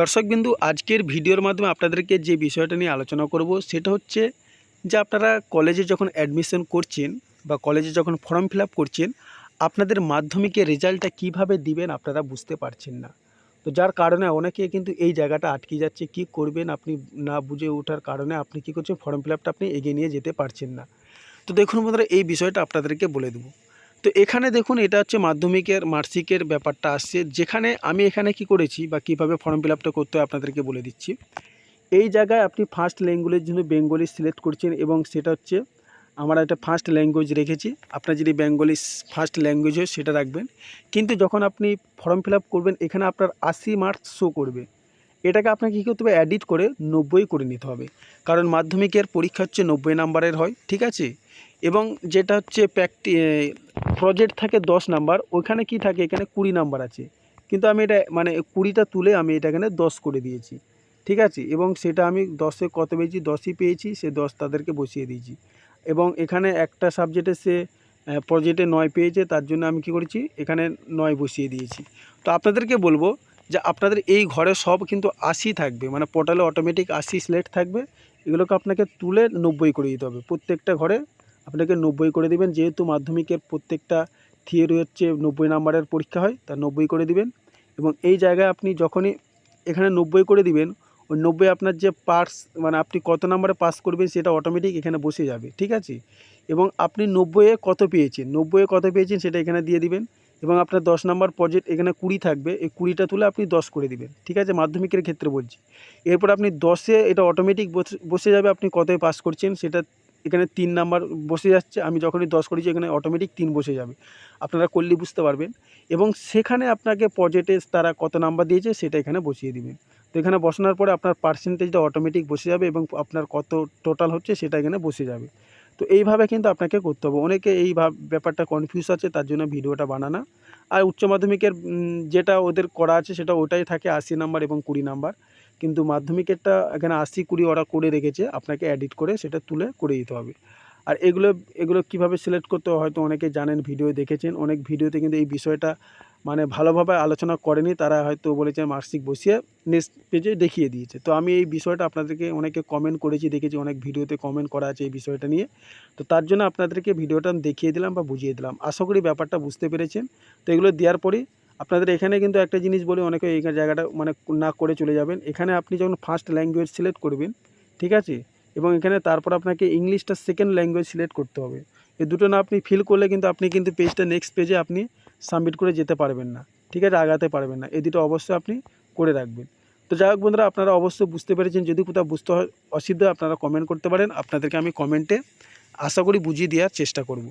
দর্শকবিন্দু আজকের ভিডিওর মাধ্যমে আপনাদেরকে যে বিষয়টা নিয়ে আলোচনা করব, সেটা হচ্ছে যে আপনারা কলেজে যখন অ্যাডমিশন করছেন বা কলেজে যখন ফর্ম ফিল করছেন, আপনাদের মাধ্যমিকের রেজাল্টটা কীভাবে দিবেন আপনারা বুঝতে পারছেন না। তো যার কারণে অনেকে কিন্তু এই জায়গাটা আটকে যাচ্ছে, কি করবেন আপনি না বুঝে ওঠার কারণে আপনি কী করছেন ফর্ম ফিল আপনি এগিয়ে নিয়ে যেতে পারছেন না। তো দেখুন বন্ধুরা, এই বিষয়টা আপনাদেরকে বলে দেবো। তো এখানে দেখুন, এটা হচ্ছে মাধ্যমিকের মার্কশিটের ব্যাপারটা আসছে। যেখানে আমি এখানে কি করেছি বা কীভাবে ফর্ম ফিল আপটা করতে হয় আপনাদেরকে বলে দিচ্ছি। এই জায়গায় আপনি ফার্স্ট ল্যাঙ্গুয়েজের জন্য বেঙ্গলি সিলেক্ট করছেন এবং সেটা হচ্ছে আমরা একটা ফার্স্ট ল্যাঙ্গুয়েজ রেখেছি। আপনার যদি বেঙ্গলি ফার্স্ট ল্যাঙ্গুয়েজ হয়, সেটা রাখবেন। কিন্তু যখন আপনি ফর্ম ফিল করবেন, এখানে আপনার আশি মার্কস শো করবে। এটাকে আপনাকে কী করতে হবে? এডিট করে নব্বই করে নিতে হবে। কারণ মাধ্যমিকের পরীক্ষা হচ্ছে নব্বই নাম্বারের হয়, ঠিক আছে? এবং যেটা হচ্ছে প্র্যাকটি প্রজেক্ট থাকে দশ নাম্বার ওইখানে কি থাকে? এখানে কুড়ি নাম্বার আছে। কিন্তু আমি এটা মানে কুড়িটা তুলে আমি এটা এখানে দশ করে দিয়েছি। ঠিক আছে? এবং সেটা আমি দশে কত পেয়েছি? দশই পেয়েছি, সে দশ তাদেরকে বসিয়ে দিয়েছি। এবং এখানে একটা সাবজেক্টে সে প্রজেক্টে নয় পেয়েছে, তার জন্য আমি কি করেছি? এখানে নয় বসিয়ে দিয়েছি। তো আপনাদেরকে বলব যে আপনাদের এই ঘরে সব কিন্তু আশি থাকবে। মানে পোর্টালে অটোমেটিক আশি সিলেক্ট থাকবে। এগুলোকে আপনাকে তুলে নব্বই করে দিতে হবে। প্রত্যেকটা ঘরে আপনাকে নব্বই করে দিবেন, যেহেতু মাধ্যমিকের প্রত্যেকটা থিওরি হচ্ছে নব্বই নাম্বারের পরীক্ষা হয়, তা নব্বই করে দিবেন। এবং এই জায়গায় আপনি যখনই এখানে নব্বই করে দিবেন ওই নব্বই আপনার যে পাস মানে আপনি কত নাম্বারে পাস করবেন সেটা অটোমেটিক এখানে বসে যাবে, ঠিক আছে? এবং আপনি নব্বইয়ে কত পেয়েছেন? নব্বইয়ে কত পেয়েছেন সেটা এখানে দিয়ে দিবেন। এবং আপনার দশ নাম্বার প্রজেক্ট এখানে কুড়ি থাকবে, এই কুড়িটা তুলে আপনি দশ করে দিবেন, ঠিক আছে? মাধ্যমিকের ক্ষেত্রে বলছি। এরপর আপনি দশে এটা অটোমেটিক বসে যাবে, আপনি কতই পাস করছেন সেটা এখানে তিন নাম্বার বসে যাচ্ছে, আমি যখনই দশ করেছি, এখানে অটোমেটিক তিন বসে যাবে। আপনারা করলে বুঝতে পারবেন। এবং সেখানে আপনাকে প্রজেক্টে তারা কত নাম্বার দিয়েছে, সেটা এখানে বসিয়ে দিবেন তো এখানে বসানোর পরে আপনার পার্সেন্টেজটা অটোমেটিক বসে যাবে এবং আপনার কত টোটাল হচ্ছে, সেটা এখানে বসে যাবে। তো এইভাবে কিন্তু আপনাকে করতে হবে। অনেকে এই ব্যাপারটা কনফিউজ আছে, তার জন্য ভিডিওটা বানানো। আর উচ্চ মাধ্যমিকের যেটা ওদের করা আছে, সেটা ওটাই থাকে আশি নাম্বার এবং কুড়ি নাম্বার। কিন্তু মাধ্যমিকেরটা এখানে আশি কুড়ি ওরা করে রেখেছে, আপনাকে অ্যাডিট করে সেটা তুলে করে দিতে হবে। আর এগুলো এগুলো কীভাবে সিলেক্ট করতে হয় হয়তো অনেকে জানেন, ভিডিও দেখেছেন, অনেক ভিডিওতে কিন্তু এই বিষয়টা মানে ভালোভাবে আলোচনা করেনি, তারা হয়তো বলেছে মার্কশিট বসিয়ে নেক্সট পেজে দেখিয়ে দিয়েছে। তো আমি এই বিষয়টা আপনাদেরকে অনেকে কমেন্ট করেছি, দেখেছি, অনেক ভিডিওতে কমেন্ট করা আছে এই বিষয়টা নিয়ে। তো তার জন্য আপনাদেরকে ভিডিওটা দেখিয়ে দিলাম বা বুঝিয়ে দিলাম। আশা করি ব্যাপারটা বুঝতে পেরেছেন। তো এগুলো দেওয়ার পরেই আপনাদের এখানে কিন্তু একটা জিনিস বলে, অনেকে এই জায়গাটা মানে না করে চলে যাবেন। এখানে আপনি যখন ফার্স্ট ল্যাঙ্গুয়েজ সিলেক্ট করবেন, ঠিক আছে? এবং এখানে তারপর আপনাকে ইংলিশটা সেকেন্ড ল্যাঙ্গুয়েজ সিলেক্ট করতে হবে। এই দুটো না আপনি ফিল করলে কিন্তু আপনি কিন্তু পেজটা নেক্সট পেজে আপনি সাবমিট করে যেতে পারবেন না, ঠিক আছে? আগাতে পারবেন না। এই দুটো অবশ্যই আপনি করে রাখবেন। তো যাই হোক বন্ধুরা, আপনারা অবশ্যই বুঝতে পেরেছেন। যদি কোথাও বুঝতে অসুবিধা আপনারা কমেন্ট করতে পারেন। আপনাদেরকে আমি কমেন্টে আশা করি বুঝিয়ে দেওয়ার চেষ্টা করব।